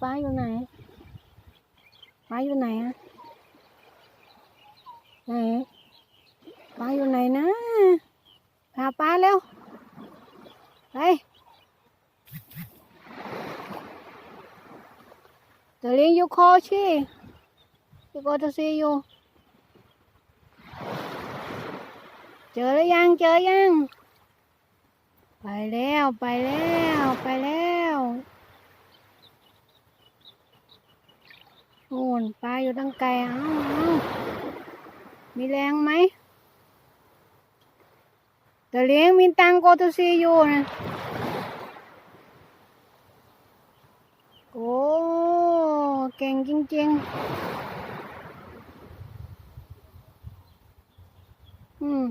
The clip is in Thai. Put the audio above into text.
ป้าอยู่ไหนป้าอยู่ไหนอะไหนป้าอยู่ไหนนะพาป้าเร็วไปเดี๋ยวเลี้ยงยูคอชี่ยูโกจะซีอยู่เจอแล้วยังเจอยัง ไปแล้วไปแล้วไปแล้ว โน่นปลาอยู่ตั้งไกลเอ้าเอ้ามีแรงไหมแต่เลี้ยงมีตังโกตุซีอยู่นะโอ้เก่งจริงๆ อืม